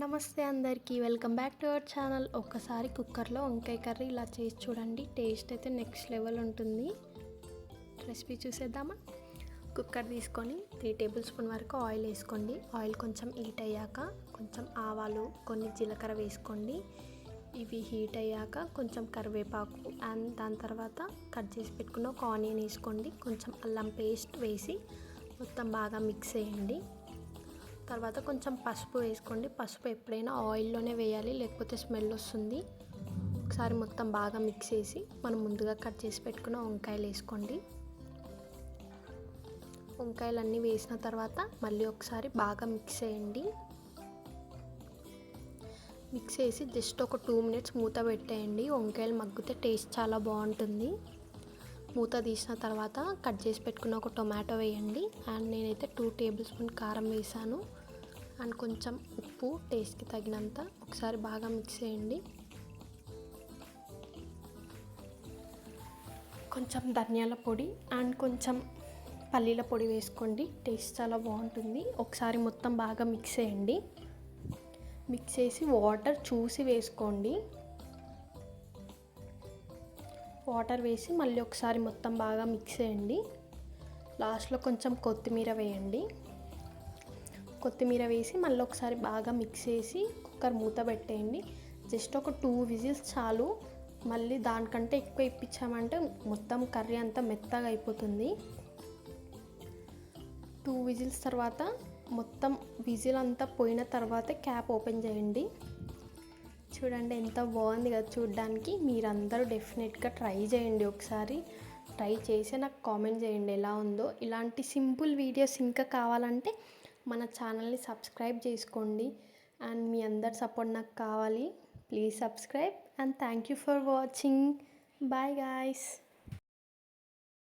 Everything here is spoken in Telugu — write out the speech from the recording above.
నమస్తే అందరికీ welcome back to our channel. ఒక్కసారి కుక్కర్లో వంకాయ కర్రీ ఇలా చేసి చూడండి టేస్ట్ అయితే నెక్స్ట్ లెవెల్ ఉంటుంది. రెసిపీ చూసేద్దామా? కుక్కర్ తీసుకొని త్రీ టేబుల్ స్పూన్ వరకు ఆయిల్ వేసుకోండి. ఆయిల్ కొంచెం హీట్ అయ్యాక కొంచెం ఆవాలు కొన్ని జీలకర్ర వేసుకోండి. ఇవి హీట్ అయ్యాక కొంచెం కరివేపాకు అండ్ దాని తర్వాత కట్ చేసి పెట్టుకున్న ఒక ఆనియన్ వేసుకోండి. కొంచెం అల్లం పేస్ట్ వేసి మొత్తం బాగా మిక్స్ చేయండి. తర్వాత కొంచెం పసుపు వేసుకోండి. పసుపు ఎప్పుడైనా ఆయిల్లోనే వేయాలి లేకపోతే స్మెల్ వస్తుంది. ఒకసారి మొత్తం బాగా మిక్స్ చేసి మనం ముందుగా కట్ చేసి పెట్టుకున్న వంకాయలు వేసుకోండి. వంకాయలు అన్నీ వేసిన తర్వాత మళ్ళీ ఒకసారి బాగా మిక్స్ చేయండి. మిక్స్ చేసి జస్ట్ ఒక టూ మినిట్స్ మూత పెట్టేయండి. వంకాయలు మగ్గితే టేస్ట్ చాలా బాగుంటుంది. మూత తీసిన తర్వాత కట్ చేసి పెట్టుకున్న ఒక టొమాటో వేయండి. అండ్ నేనైతే టూ టేబుల్ స్పూన్ కారం వేసాను. అండ్ కొంచెం ఉప్పు టేస్ట్కి తగినంత ఒకసారి బాగా మిక్స్ చేయండి. కొంచెం ధనియాల పొడి అండ్ కొంచెం పల్లీల పొడి వేసుకోండి. టేస్ట్ చాలా బాగుంటుంది. ఒకసారి మొత్తం బాగా మిక్స్ చేయండి. మిక్స్ చేసి వాటర్ చూసి వేసుకోండి. వాటర్ వేసి మళ్ళీ ఒకసారి మొత్తం బాగా మిక్స్ చేయండి. లాస్ట్లో కొంచెం కొత్తిమీర వేయండి. కొత్తిమీర వేసి మళ్ళీ ఒకసారి బాగా మిక్స్ చేసి కుక్కర్ మూత పెట్టేయండి. జస్ట్ ఒక టూ విజిల్స్ చాలు. మళ్ళీ దానికంటే ఎక్కువ ఇప్పించామంటే మొత్తం కర్రీ అంతా మెత్తగా అయిపోతుంది. టూ విజిల్స్ తర్వాత మొత్తం విజిల్ అంతా పోయిన తర్వాత క్యాప్ ఓపెన్ చేయండి. చూడండి ఎంత బాగుంది కదా చూడడానికి. మీరందరూ డెఫినెట్గా ట్రై చేయండి ఒకసారి. ట్రై చేసి నాకు కామెంట్ చేయండి ఎలా ఉందో. ఇలాంటి సింపుల్ వీడియోస్ ఇంకా కావాలంటే మన ఛానల్ని సబ్స్క్రైబ్ చేసుకోండి. అండ్ మీ అందరి సపోర్ట్ నాకు కావాలి. Please subscribe and thank you for watching. Bye guys.